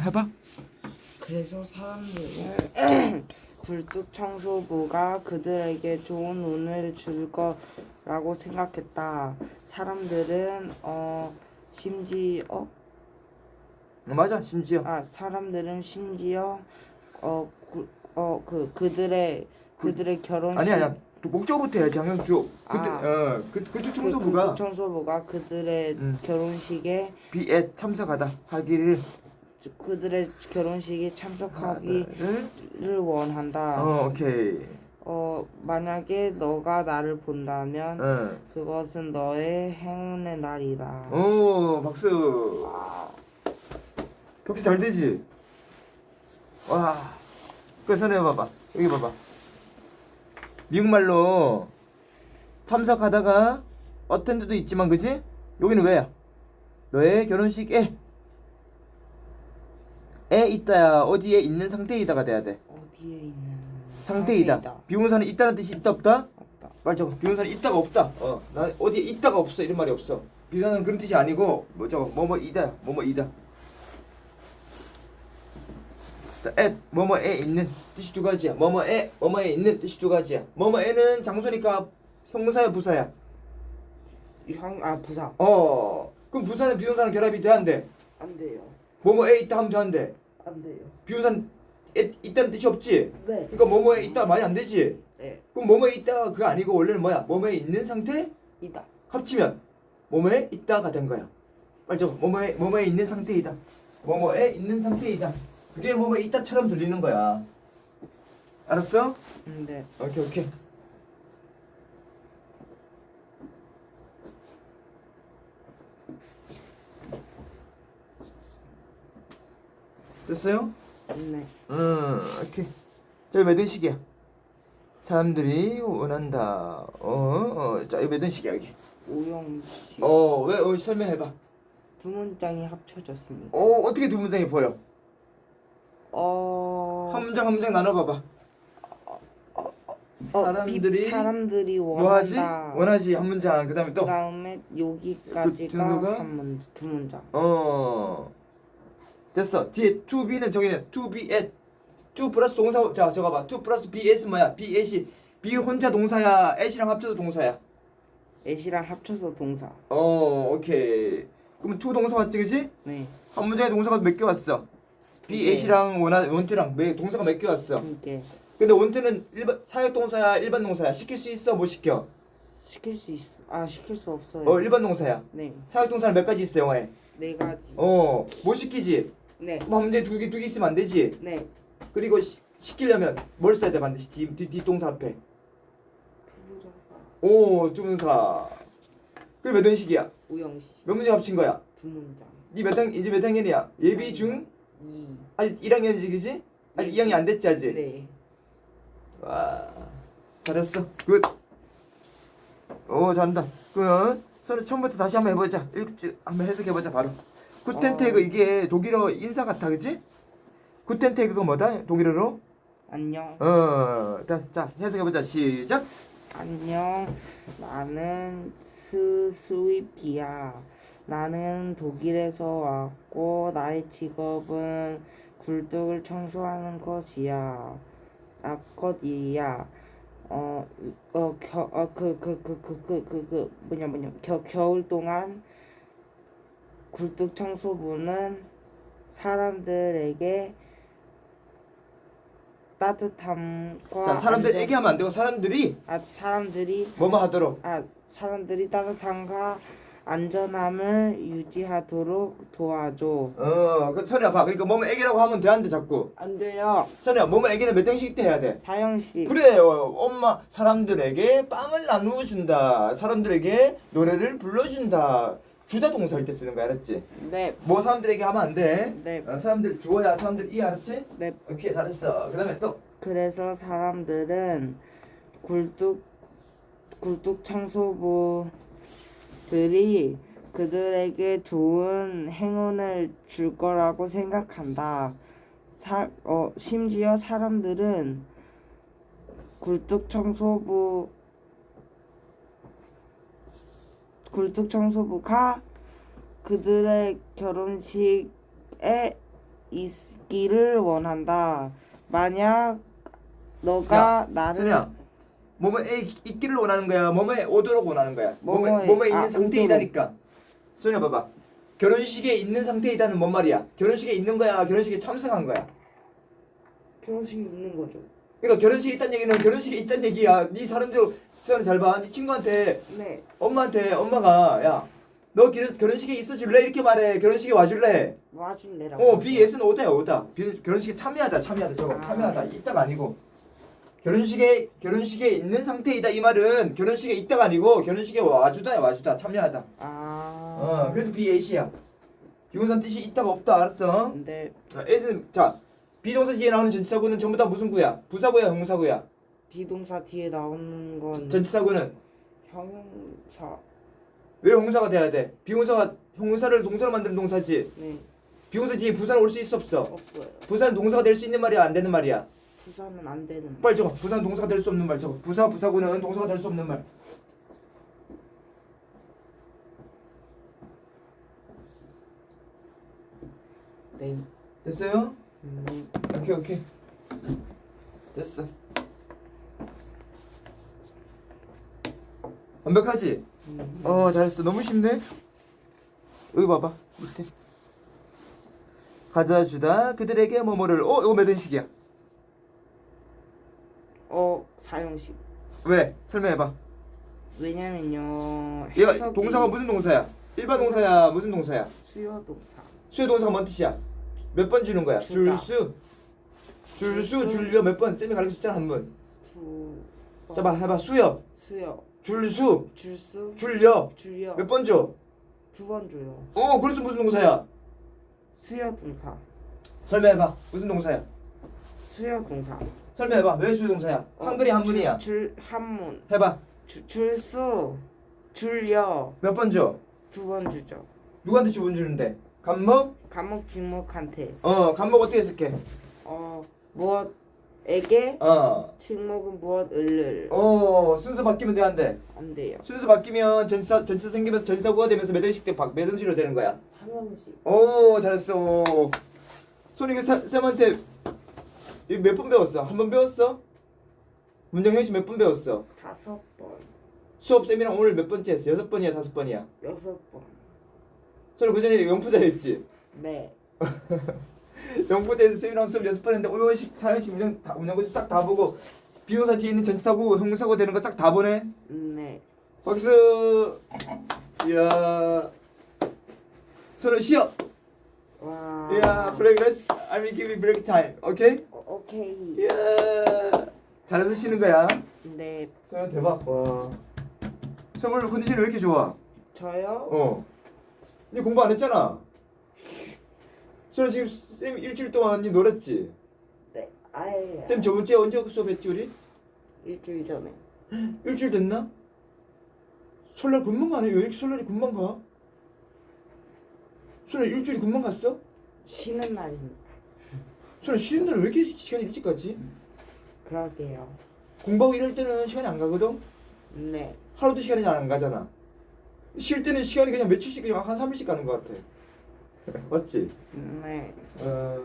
해봐. 그래서 사람들은 굴뚝 청소부가 그들에게 좋은 운을 줄 거라고 생각했다. 사람들은 어 심지어 맞아 심지어. 아 사람들은 심지어 어어그 그들의 그들의 결혼식 아니 아니야. 또 목적부터 해야지 장현주. 그때 아. 어 그, 그때 그 청소부가 굴뚝 청소부가 그들의 음. 결혼식에 비에 참석하다 하기를 그들의 결혼식에 참석하기를 하기를 원한다. 어 오케이. 어 만약에 너가 나를 본다면 어. 그것은 너의 행운의 날이다. 오 박수. 격시 잘 되지. 와. 그 선해 봐봐. 여기 봐봐. 미국말로 참석하다가 어텐드도 있지만 그지? 여기는 왜야? 너의 결혼식에 에 있다야 어디에 있는 상태이다가 돼야 돼. 어디에 있는 상태이다. 비동사는 있다는 뜻이 있다 없다? 없다. 말 적어. 비동사는 있다가 없다. 어. 나 어디에 있다가 없어 이런 말이 없어. 비동사는 그런 뜻이 아니고 뭐 저거 뭐뭐 이다. 뭐뭐 이다. 자, 에 뭐뭐에 있는 뜻이 두 가지야. 뭐뭐에 뭐뭐에 있는 뜻이 두 가지야. 뭐뭐에는 장소니까 형사야 부사야. 형아 부사 어. 그럼 부사는 비동사는 결합이 돼야 안 돼. 안 돼요. 뭐뭐에 있다 하면 돼. 안 돼요. 에 있다는 뜻이 없지. 네. 그러니까 뭐뭐에 있다 말이 안 되지. 네. 그럼 뭐뭐에 있다가 그거 아니고 원래는 뭐야? 뭐뭐에 있는 상태 이다. 합치면 뭐뭐에 있다가 된 거야. 맞죠? 뭐뭐에 뭐뭐에 있는 상태이다. 뭐뭐에 있는 상태이다. 그게 뭐뭐에 있다처럼 들리는 거야. 알았어? 음, 네. 오케이 오케이. 됐어요? 네. 음, 오케이. 자, 몇든 식이야? 사람들이 원한다. 어, 어, 자, 이거 몇든 식이야 여기. 오영식 어, 왜? 어, 설명해봐. 두 문장이 합쳐졌습니다. 어, 어떻게 두 문장이 보여? 어. 한 문장 한 문장 나눠봐봐. 어, 사람들이 비- 사람들이 뭐 하지? 원한다. 원하지 한 문장. 그 다음에 또 그다음에 여기까지가 그 준호가? 한 문, 두 문장. 어. 됐어. 뒤에 to be는 정의는 to be at. to 플러스 동사 자, 저거 봐. to 플러스 be s 뭐야? be at이 be 혼자 동사야. at이랑 합쳐서 동사야. 애시랑 합쳐서 동사. 어, 오케이. 그러면 to 동사 맞지, 그지? 네. 한 문장에 동사가 몇 개 왔어? be 네. at이랑 원하 원트랑 매 동사가 몇 개 왔어? 이게 근데 원트는 일반 사역 동사야, 일반 동사야. 시킬 수 있어, 못 시켜? 시킬 수 있어. 아 시킬 수 없어요. 어, 일반 동사야. 네. 사역 동사는 몇 가지 있어, 영어에? 네 가지. 어, 못 시키지. 네. 뭐한 문제 두개 두 개 있으면 안 되지. 네. 그리고 시, 시키려면 뭘 써야 돼 반드시 뒤, 뒤, 뒷동사 앞에. 오, 두문사. 그게 몇 원식이야? 우영씨 몇 문제 합친 거야? 두 문장. 니몇 학, 이제 몇 학년이야? 예비 중? 이. 아직 1학년이지, 그지? 아직 2학년 안 됐지, 아직? 네. 와, 잘했어. 굿. 오, 잘한다. 굿. 서로 처음부터 다시 한번 해보자. 읽, 한번 해석해보자, 바로. 구텐테그, 어. 이게 독일어 인사 같아, 그지? 구텐테그가 뭐다? 독일어로? 안녕. 어, 자, 자 해석해보자. 시작. 안녕. 나는 스스위피야. 나는 독일에서 왔고 나의 직업은 굴뚝을 청소하는 것이야. 아, 것이야. 어, 어, 겨, 어, 그, 그, 그, 그, 그, 그, 그, 뭐냐, 뭐냐, 겨, 겨울 동안 굴뚝 청소부는 사람들에게 따뜻함과 자, 사람들 안전- 얘기하면 안 되고 사람들이 아 사람들이 뭐뭐 하도록. 아 사람들이 따뜻함과 안전함을 유지하도록 도와줘. 어, 그 선이야 봐. 그러니까 뭐뭐 애기라고 하면 돼안돼 자꾸. 안 돼요. 선이야, 뭐뭐 애기는 몇 등씩 때 해야 돼. 사형식. 그래요. 엄마 사람들에게 빵을 나누어 준다. 사람들에게 노래를 불러준다. 주다 동사 할때 쓰는 거 알았지? 네, 뭐 사람들에게 하면 안 돼. 네, 어, 사람들 주어야 사람들 이 알았지? 네. 오케이 잘했어. 그다음에 또 그래서 사람들은 굴뚝 굴뚝 청소부들이 그들에게 좋은 행운을 줄 거라고 생각한다. 사, 어, 심지어 사람들은 굴뚝 청소부 굴뚝 청소부가 그들의 결혼식에 있기를 원한다. 만약 너가 나를 선이야 뭐뭐에 있기를 원하는 거야? 뭐뭐에 오도록 원하는 거야? 뭐뭐에- 뭐뭐에 있는 아, 상태이다니까. 선이야 봐봐. 결혼식에 있는 상태이다는 뭔 말이야? 결혼식에 있는 거야? 결혼식에 참석한 거야? 결혼식이 있는 거죠. 그러니까 결혼식에 있다는 얘기는 결혼식에 있다는 얘기야. 네 사람들 선이 잘 봐 네 친구한테 네. 엄마한테 엄마가 야너 결혼식에 있어 줄래? 이렇게 말해. 결혼식에 와줄래? 와줄래라고. 어 BS는 오다야 오다 비- 결혼식에 참여하다 참여하다. 저거 아. 참여하다. 있다가 아니고. 결혼식에 결혼식에 있는 상태이다 이 말은 결혼식에 있다가 아니고 결혼식에 와주다야 와주다. 참여하다. 아. 어 그래서 BAC야. 비동사 뜻이 있다가 없다. 알았어? 근데 S는 자 비동사 뒤에 나오는 전치사구는 전부 다 무슨 구야? 부사구야 형용사구야 비동사 뒤에 나오는 건 전치사구는 형용사. 왜 형용사가 돼야 돼 비동사가 형용사를 동사로 만드는 동사지 네. 비동사 뒤에 부사는 올수 있어 없어 없어요. 부사는 동사가 될 수 있는 말이야 안 되는 말이야 부사는 안 되는. 빨리 적어. 부사는 동사가 될 수 없는 말 적어. 부사 부사구는 동사가 될 수 없는 말. 네. 됐어요? 네. 오케이 오케이. 됐어. 완벽하지? 음. 어 잘했어. 너무 쉽네. 여기 봐봐 밑에. 가져주다 그들에게 뭐뭐를. 어 이거 몇 인식이야? 어 사용식. 왜? 설명해봐. 왜냐면요. 얘가 해석이 동사가 무슨 동사야? 일반 동사야 무슨 동사야? 수요 동사. 수요 동사가 뭔 뜻이야? 몇 번 주는 거야? 주다. 줄수. 줄수. 줄려 몇 번? 쌤이 가르쳤잖아 한 번. 두. 번. 자봐 해봐 수요. 수요. 줄수 줄수. 줄려 줄여. 몇 번 줘? 두 번 줘요. 어 그래서 무슨 동사야? 수요 동사. 설명해봐 무슨 동사야? 수요 동사. 설명해봐 왜 수요 동사야? 어, 한글이 한문이야. 줄, 줄 한문. 해봐 주, 줄수. 줄여. 몇 번 줘? 두 번 주죠. 누구한테 주문 주는데? 간목? 감목 직목한테 어 간목 어떻게 해석해? 어 무엇 에게 어. 직목은 무엇을 어 순서 바뀌면 돼안 돼? 안 돼요. 순서 바뀌면 전사 전사 생기면서 전사구가 되면서 매등식 때 박- 매등식으로 되는 거야. 삼형식. 오 잘했어. 손이 쌤한테 몇 번 배웠어? 한 번 배웠어? 문장 형식 몇번 배웠어? 다섯 번, 수업 쌤이랑 오늘 몇 번째 했어? 여섯 번이야 다섯 번이야? 여섯 번. 손이 그 전에 영푸자 했지? 네. 영푸자에서 쌤이랑 수업 했는데 오형식 사형식 문장 다 문장고 싹다 보고 비동사 뒤에 있는 전치사구 형용사구 되는 거 싹 다 보네. 네. 박수. 이야. 손을 쉬어. 와. 이야 브레이크. I will give you break time. 오케이? 어, 오케이. 이야. 잘해서 쉬는 거야. 네. 소연 대박. 와. 선물 컨디션이 왜 이렇게 좋아? 저요? 어. 니 공부 안 했잖아. 소연 지금 쌤 일주일 동안 니 놀았지? 네. 아예. 쌤 저번 주에 언제 수업했지 우리? 일주일 전에. 일주일 됐나? 설날 금방 가네. 왜 이렇게 설날이 금방 가? 설날 일주일이 금방 갔어? 쉬는 날입니다. 설날 쉬는 날은 왜 이렇게 시간이 일찍 가지? 그러게요. 공부하고 이럴 때는 시간이 안 가거든? 네. 하루도 시간이 잘안 가잖아. 쉴 때는 시간이 그냥 며칠씩 그냥 한 3일씩 가는 것 같아. 맞지? 네. 어...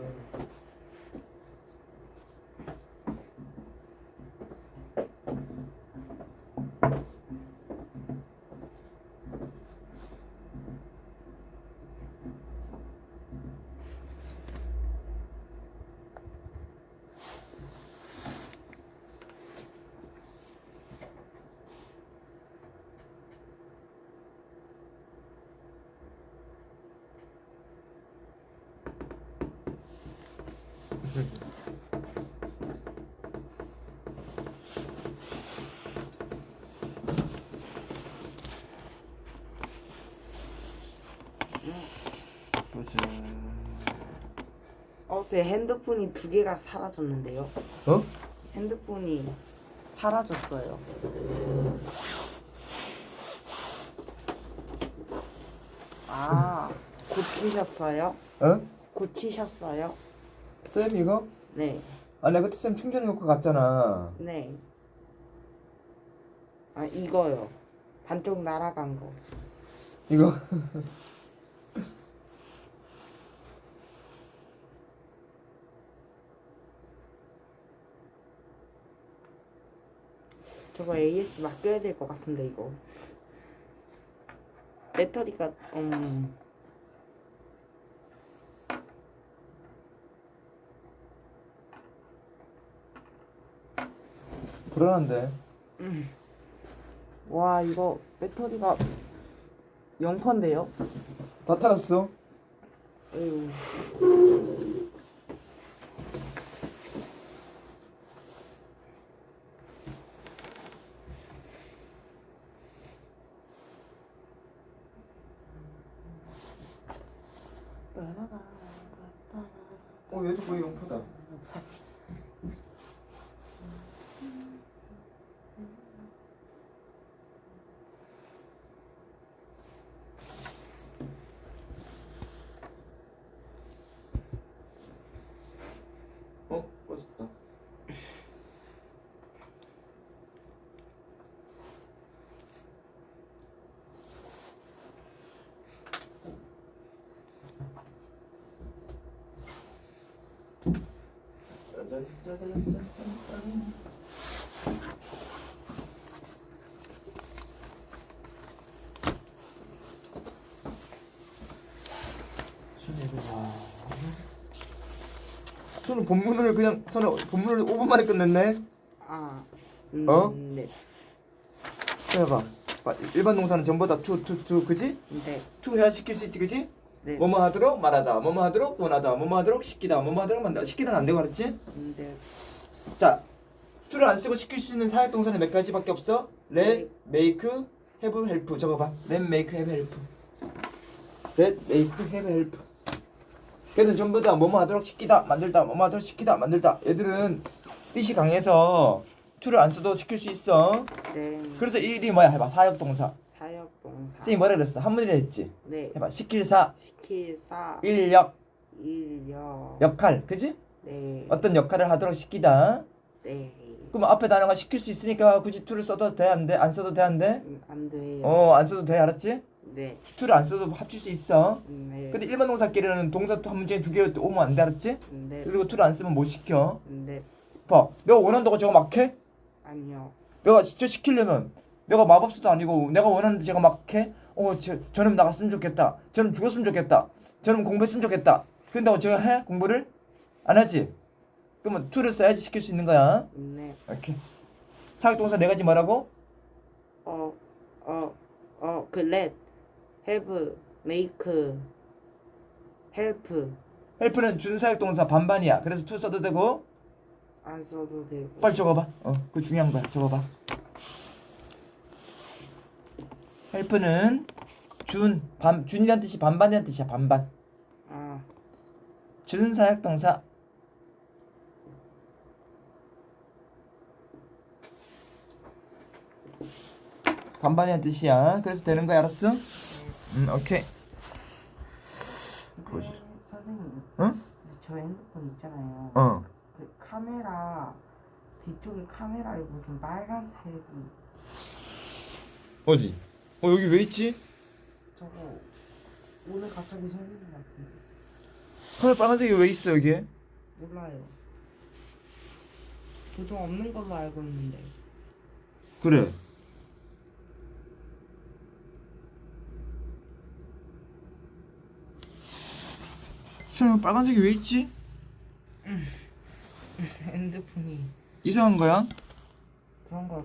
보자. 어, 제 핸드폰이 두 개가 사라졌는데요. 어? 핸드폰이 사라졌어요. 아, 고치셨어요? 어? 고치셨어요? 쌤 이거? 네. 아 내가 그때 쌤 충전해 놓고 갔잖아. 네. 아 이거요. 반쪽 날아간 거. 이거. 저거 AS 맡겨야 될 것 같은데 이거. 배터리가 음. 불안한데. 와 이거 배터리가 0%인데요? 다 탈았어. 에휴. 어 얘도 거의 영포다. 어 꺼졌다. 저는 본문을 그냥 저는 본문을 5분 만에 끝냈네. 아. 음, 어? 네. 해봐. 봐, 일반 동사는 전부 다 to, to, to, 그지? 네. to 해야 시킬 수 있지, 그지? 네. 뭐뭐 하도록 말하다, 뭐뭐 하도록 원하다, 뭐뭐 하도록 시키다, 뭐뭐 하도록 만다. 시키다는 안 되고 그랬지? 음, 네. 자, to를 안 쓰고 시킬 수 있는 사역 동사는 몇 가지밖에 없어? let, make, have, help. 적어봐. let, make, have, help. let, make, have, help. 걔는 전부 다 뭐뭐 하도록 시키다, 만들다, 뭐뭐 하도록 시키다, 만들다. 얘들은 뜻이 강해서 to를 안 써도 시킬 수 있어. 네. 그래서 이 일이 뭐야? 해봐. 사역 동사. 사역 동사. 쌤이 뭐라 그랬어? 한문이라 했지. 네. 해봐. 시킬 사, 시킬사 인력, 인력. 역할, 그지? 네. 어떤 역할을 하도록 시키다. 네. 그럼 앞에 단어가 시킬 수 있으니까 굳이 to를 써도 돼? 안 돼? 안 써도 돼? 안 돼? 음, 안 돼요. 어, 안 써도 돼? 알았지? 네. to를 안 써도 합칠 수 있어. 음, 네. 근데 일반 동사끼리는 동사 한 문제에 두 개 오면 안 돼? 알았지? 음, 네. 그리고 to를 안 쓰면 못 시켜. 음, 네. 봐. 내가 원한다고 저거 막 해? 아니요. 내가 진짜 시키려면 내가 마법사도 아니고 내가 원하는데 제가 막 해? 어, 저, 저놈 나갔으면 좋겠다. 저놈 죽었으면 좋겠다. 저놈 공부했으면 좋겠다. 그런다고 제가 해? 공부를? 안 하지? 그러면 to를 써야지 시킬 수 있는 거야. 음, 네. 이렇게. 사역동사 네 가지 뭐라고? 어, 어, 어, 그 let, have, make, help 헬프는 준사역동사 반반이야. 그래서 to 써도 되고 안 써도 되고. 빨리 적어봐. 어, 그 중요한 거야. 적어봐. 헬프는 준, 반, 준이란 뜻이 반반이란 뜻이야. 반반. 아, 준사역동사. 반반이란 뜻이야. 그래서 되는 거야. 알았어? 음, 오케이. 뭐지? 선생님. 응? 저 핸드폰 있잖아요. 어. 그 카메라 뒤쪽에 카메라에 무슨 빨간색이 어디? 어, 여기 왜 있지? 저거 오늘 갑자기 생긴 것 같은데 하늘 빨간색이 왜 있어, 여기에? 몰라요. 도중 없는 걸로 알고 있는데. 그래. 수영 빨간색이 왜 있지? 핸드폰이 이상한 거야? 그런 걸